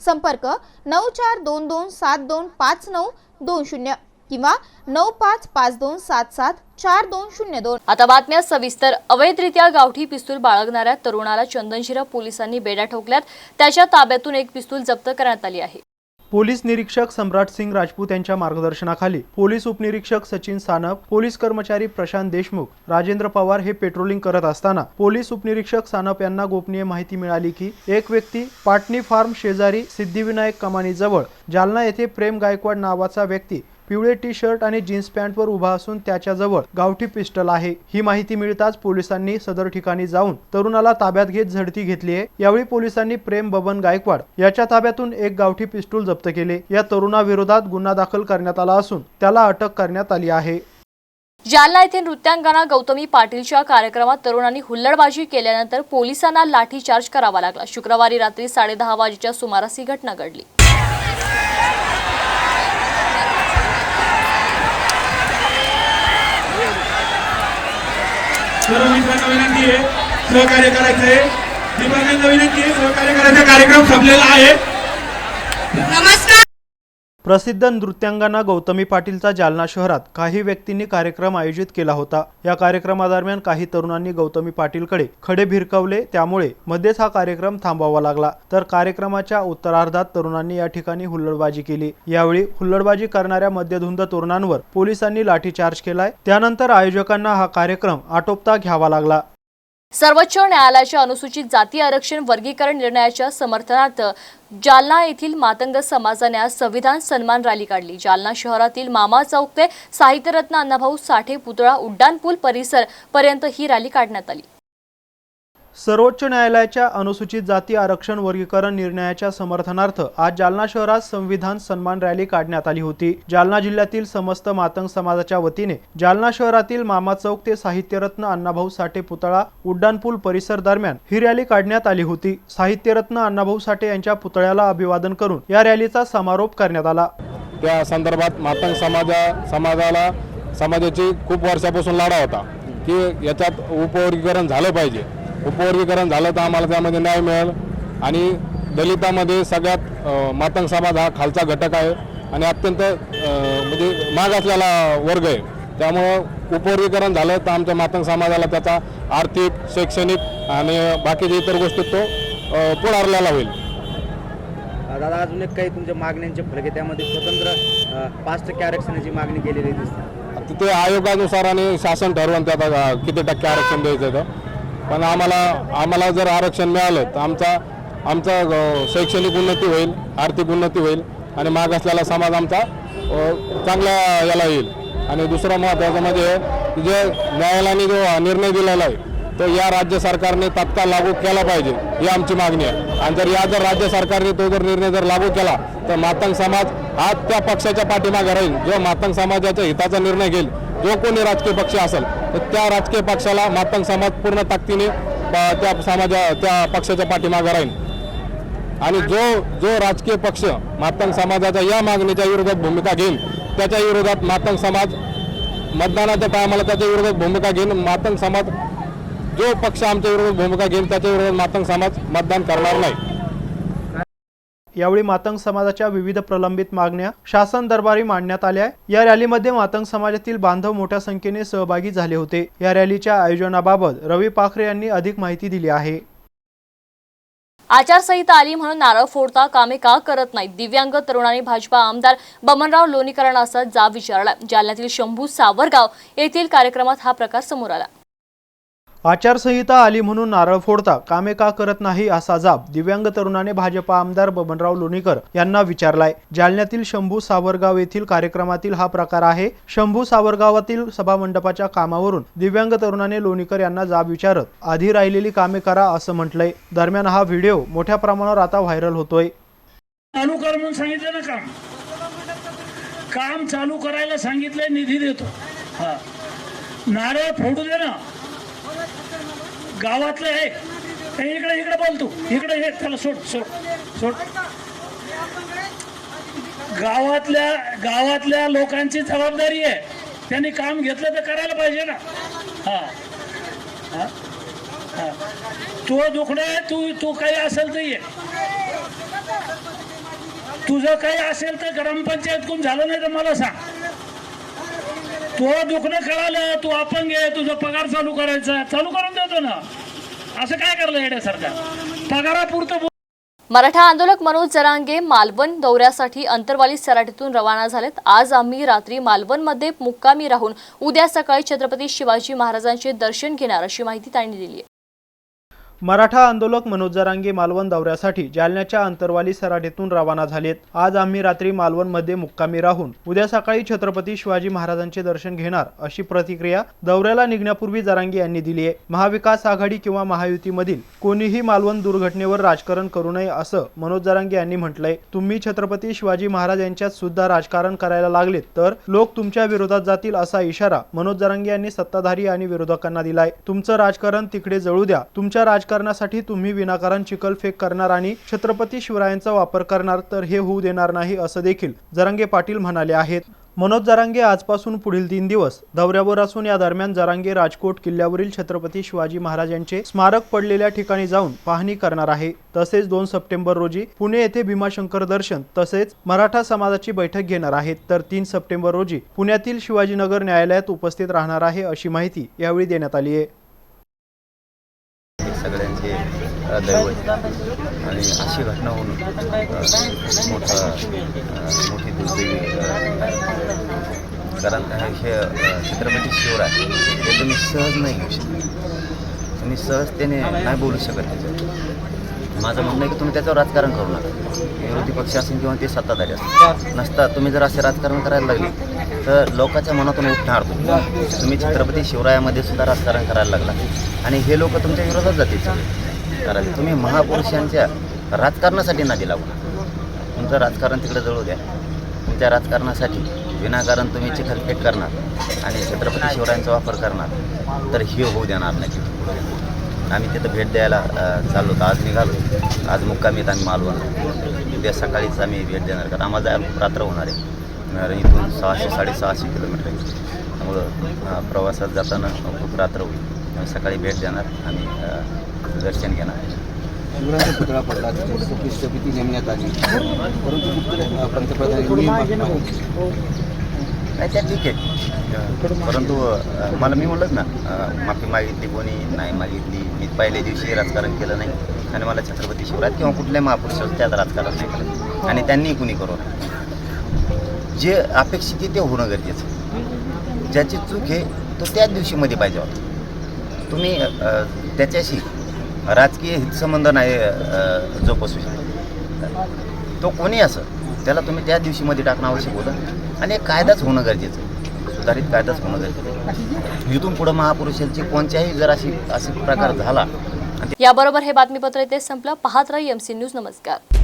संपर्क नऊ चार दोन दोन सात दोन पाच नऊ दोन शून्य किंवा नऊ पाच पाच दोन सात सात चार दोन शून्य दोन. आता बातम्या सविस्तर. अवैधरित्या गावठी पिस्तूल बाळगणाऱ्या तरुणाला चंदनशिरा पोलिसांनी बेड्या ठोकल्यात. त्याच्या ताब्यातून एक पिस्तूल जप्त करण्यात आली आहे. पोलीस निरीक्षक सम्राट सिंग राजपूत यांच्या मार्गदर्शनाखाली पोलीस उपनिरीक्षक सचिन सानप पोलीस कर्मचारी प्रशांत देशमुख राजेंद्र पवार हे पेट्रोलिंग करत असताना पोलीस उपनिरीक्षक सानप यांना गोपनीय माहिती मिळाली की एक व्यक्ती पाटणी फार्म शेजारी सिद्धिविनायक कमानीजवळ जालना येथे प्रेम गायकवाड नावाचा व्यक्ती पिवळे टी शर्ट आणि जीन्स पॅन्टवर उभा असून त्याच्याजवळ गावठी पिस्टल आहे. ही माहिती मिळताच पोलिसांनी सदर ठिकाणी जाऊन तरुणाला ताब्यात घेत झडती घेतली आहे. यावेळी पोलिसांनी प्रेम बबन गायकवाड याच्या ताब्यातून एक गावठी पिस्टूल जप्त केले. या तरुणाविरोधात गुन्हा दाखल करण्यात आला असून त्याला अटक करण्यात आली आहे. जालना येथे नृत्यांगना गौतमी पाटीलच्या कार्यक्रमात तरुणांनी हुल्लडबाजी केल्यानंतर पोलिसांना लाठीचार्ज करावा लागला. शुक्रवारी रात्री साडेदहा वाजेच्या सुमारास ही घटना घडली. सर्व मित्रांना विनंती आहे सहकार्य करायचं आहे दीपांना विनंती आहे सहकार्य करायचा कार्यक्रम संपलेला आहे. प्रसिद्ध नृत्यांगना गौतमी पाटीलचा जालना शहरात काही व्यक्तींनी कार्यक्रम आयोजित केला होता. या कार्यक्रमादरम्यान काही तरुणांनी गौतमी पाटीलकडे खडे भिरकवले त्यामुळे मध्येच हा कार्यक्रम थांबवावा लागला. तर कार्यक्रमाच्या उत्तरार्धात तरुणांनी या ठिकाणी हुल्लडबाजी केली. यावेळी हुल्लडबाजी करणाऱ्या मध्यधुंद तरुणांवर पोलिसांनी लाठीचार्ज केलाय. त्यानंतर आयोजकांना हा कार्यक्रम आटोपता घ्यावा लागला. सर्वोच्च न्यायालयाच्या अनुसूचित जाती आरक्षण वर्गीकरण निर्णयाच्या समर्थनार्थ जालना येथील मातंग समाजाने आज संविधान सन्मान रॅली काढली. जालना शहरातील मामा चौक ते साहित्यरत्न अण्णाभाऊ साठे पुतळा उड्डाणपूल परिसर पर्यंत ही रॅली काढण्यात आली. सर्वोच्च न्यायालयाच्या अनुसूचित जाती आरक्षण वर्गीकरण निर्णयाच्या समर्थनार्थ आज जालना शहरात संविधान सन्मान रॅली काढण्यात आली होती. जालना जिल्ह्यातील समस्त मातंग समाजाच्या वतीने जालना शहरातील मामा चौक ते साहित्यरत्न अण्णाभाऊ साठे पुतळा उड्डाणपूल परिसर दरम्यान ही रॅली काढण्यात आली होती. साहित्यरत्न अण्णाभाऊ साठे यांच्या पुतळ्याला अभिवादन करून या रॅलीचा समारोप करण्यात आला. त्या संदर्भात मातंग समाजा समाजाला समाजाची खूप वर्षापासून लढा होता की याच्यात उपवर्गीकरण झालं पाहिजे. उपवर्गीकरण झालं तर आम्हाला त्यामध्ये न्याय मिळेल. आणि दलितामध्ये सगळ्यात मातंग समाज हा खालचा घटक आहे आणि अत्यंत म्हणजे माग असलेला वर्ग आहे. त्यामुळं उपवर्गीकरण झालं तर आमच्या मातंग समाजाला त्याचा आर्थिक शैक्षणिक आणि बाकीच्या इतर गोष्टीत तो पुढारलेला होईल. दादा अजून एक काही तुमच्या मागण्यांचे फलक आहे त्यामध्ये स्वतंत्र पाच टक्के आरक्षणाची मागणी केलेली दिसते. तिथे आयोगानुसार आणि शासन ठरवून त्यात अ, किती टक्के आरक्षण द्यायचं आहे ते. पण आम्हाला आम्हाला जर आरक्षण मिळालं तर आमचा आमचा शैक्षणिक उन्नती होईल आर्थिक उन्नती होईल आणि माग असलेला समाज आमचा चांगला चांगल्या याला येईल. आणि दुसरं महत्त्वाचं म्हणजे जे न्यायालयाने जो निर्णय दिलेला आहे तो या राज्य सरकारने तात्काळ लागू केला पाहिजे ही आमची मागणी आहे. आणि जर या जर राज्य सरकारने तो जर निर्णय जर लागू केला तर मातंग समाज हा त्या पक्षाच्या पाठीमागे राहील. जो मातंग समाजाच्या हिताचा निर्णय घेईल जो कोणी राजकीय पक्ष असेल तर त्या राजकीय पक्षाला मातंग समाज पूर्ण ताकदीने त्या समाजा त्या पक्षाच्या पाठीमागं राहील. आणि जो जो राजकीय पक्ष मातंग समाजाच्या या मागणीच्या विरोधात भूमिका घेईल त्याच्या विरोधात मातंग समाज मतदानाच्या टायमाला त्याच्या विरोधात भूमिका घेईन मातंग समाज जो पक्ष आमच्या विरोधात भूमिका घेईल त्याच्या विरोधात मातंग समाज मतदान करणार नाही. यावेळी मातंग समाजाच्या विविध प्रलंबित मागण्या शासन दरबारी मांडण्यात आल्या. या रॅलीमध्ये मातंग समाजातील बांधव मोठ्या संख्येने सहभागी झाले होते. या रॅलीच्या आयोजनाबाबत रवी पाखरे यांनी अधिक माहिती दिली आहे. आचारसंहिता आली म्हणून नारळ फोडता कामे का करत नाहीत? दिव्यांग तरुणांनी भाजपा आमदार बमनराव लोणीकरांना असा जाब विचारला जालन्यातील शंभू सावरगाव येथील कार्यक्रमात हा प्रकार समोर आला. आचारसंहिता आली म्हणून नारळ फोडता कामे का करत नाही असा जाब दिव्यांग तरुणाने भाजपा आमदार बबनराव लोणीकर यांना विचारलाय. जालन्यातील शंभू सावरगाव येथील कार्यक्रमातील हा प्रकार आहे. शंभू सावरगावातील सभामंडपाच्या कामावरून दिव्यांग तरुणाने लोणीकर यांना जाब विचारत आधी राहिलेली कामे करा असं म्हटलंय. दरम्यान हा व्हिडिओ मोठ्या प्रमाणावर आता व्हायरल होतोय. चालू कर म्हणून सांगितलं ना काम. काम चालू करायला सांगितलंय निधी देतो. नारळ फोडू दे ना. गावातलं आहे इकडे इकडे बोल तू. इकडे हे त्याला सोड सोड सोड. गावातल्या गावातल्या लोकांची जबाबदारी आहे. त्यांनी काम घेतलं तर करायला पाहिजे ना. हा. हा. हा. तो दुखणं आहे तू तू काही असेल तर ये. तुझं काही असेल तर ग्रामपंचायत कोण झालं नाही तर मला सांग. तो दुखणं कळालं तू अपंग आहे तुझा पगार चालू करायचा. चालू करून देतो ना. असं काय करलं येण्यासारखं पगारापुरतं मराठा आंदोलक मनोज जरांगे मालवण दौऱ्यासाठी अंतरवाली सराटीतून रवाना झालेत. आज आम्ही रात्री मालवणमध्ये मुक्कामी राहून उद्या सकाळी छत्रपती शिवाजी महाराजांचे दर्शन घेणार अशी माहिती त्यांनी दिली आहे. मराठा आंदोलक मनोज जरांगे मालवण दौऱ्यासाठी जालन्याच्या अंतरवाली सराठेतून रवाना झालेत. आज आम्ही रात्री मालवणमध्ये मुक्कामी राहून उद्या सकाळी छत्रपती शिवाजी महाराजांचे दर्शन घेणार अशी प्रतिक्रिया दौऱ्याला निघण्यापूर्वी जरांगे यांनी दिली आहे. महाविकास आघाडी किंवा महायुतीमधील कोणीही मालवण दुर्घटनेवर राजकारण करू नये असं मनोज जरांगे यांनी म्हटलंय. तुम्ही छत्रपती शिवाजी महाराज यांच्यात सुद्धा राजकारण करायला लागलेत तर लोक तुमच्या विरोधात जातील असा इशारा मनोज जरांगे यांनी सत्ताधारी आणि विरोधकांना दिलाय. तुमचं राजकारण तिकडे जळू द्या. तुमच्या राजकारण राजकारणासाठी तुम्ही विनाकारण चिकलफेक करणार आणि छत्रपती शिवरायांचा वापर करणार तर हे होऊ देणार नाही असं देखील जरांगे पाटील म्हणाले आहेत. मनोज जरांगे आजपासून पुढील तीन दिवस दौऱ्यावर असून या दरम्यान जरांगे राजकोट किल्ल्यावरील छत्रपती शिवाजी महाराजांचे स्मारक पडलेल्या ठिकाणी जाऊन पाहणी करणार आहे. तसेच दोन सप्टेंबर रोजी पुणे येथे भीमाशंकर दर्शन तसेच मराठा समाजाची बैठक घेणार आहेत. तर तीन सप्टेंबर रोजी पुण्यातील शिवाजीनगर न्यायालयात उपस्थित राहणार आहे अशी माहिती यावेळी देण्यात आली आहे. दैवत आणि अशी घटना होऊन मोठा मोठी दुर्दैवी कारण हे छत्रपती म्हणजे शिवराय हे तुम्ही सहज नाही घेऊ शकत. तुम्ही सहजतेने नाही बोलू शकत त्याच्यावर माझं म्हणणं आहे की तुम्ही त्याचं राजकारण करू नका. विरोधी पक्ष असेल किंवा ते सत्ताधारी असतील नसता तुम्ही जर असे राजकारण करायला लागले तर लोकांच्या मनातून उठणार तुम्ही तुम्ही छत्रपती शिवरायामध्ये सुद्धा राजकारण करायला लागला. आणि हे लोक तुमच्या विरोधात जातील कारण तुम्ही महापुरुषांच्या राजकारणासाठी नादी लागू नका. तुमचं राजकारण तिकडे जळू द्या. तुमच्या राजकारणासाठी विनाकारण तुम्ही चिखलफेट करणार आणि छत्रपती शिवरायांचा वापर करणार तर हे होऊ देणार नाही. आम्ही तिथं भेट द्यायला चाललो होतो. आज निघालो आज मुक्कामीत आम्ही मालवण उद्या सकाळीच आम्ही भेट देणार कारण आम्हाला जायला खूप रात्र होणार आहे. इथून सहाशे साडेसहाशे किलोमीटर आहे. त्यामुळं प्रवासात जाताना खूप रात्र होईल. सकाळी भेट देणार आम्ही दर्शन घेणार शिवरायांचा पुतळा पडला त्याची प्रतिष्ठापिती नेमण्यात आली. परंतु. नाही त्या ठीक आहे परंतु मला मी म्हणलं ना माफी मागितली कोणी नाही मागितली. मी पहिल्या दिवशी राजकारण केलं नाही. आणि मला छत्रपती शिवराज किंवा कुठल्याही महापुरुषाचं त्यात राजकारण नाही केलं. आणि त्यांनी कुणी करू जे अपेक्षित आहे ते होणं गरजेचं. ज्याची चूक आहे तो त्याच दिवशी मध्ये पाहिजे होता. तुम्ही त्याच्याशी राजकीय हितसंबंध नाही जोपासू शकत. तो कोणी असं त्याला तुम्ही त्याच दिवशी मध्ये टाकणं आवश्यक होतं. आणि एक कायदाच होणं गरजेचं आहे. सुधारित कायदाच होणं गरजेचं आहे. इथून पुढं महापुरुषांची कोणत्याही जर अशी असे प्रकार झाला. याबरोबर हे बातमीपत्र इथे संपलं. पाहत राहा एमसी न्यूज. नमस्कार.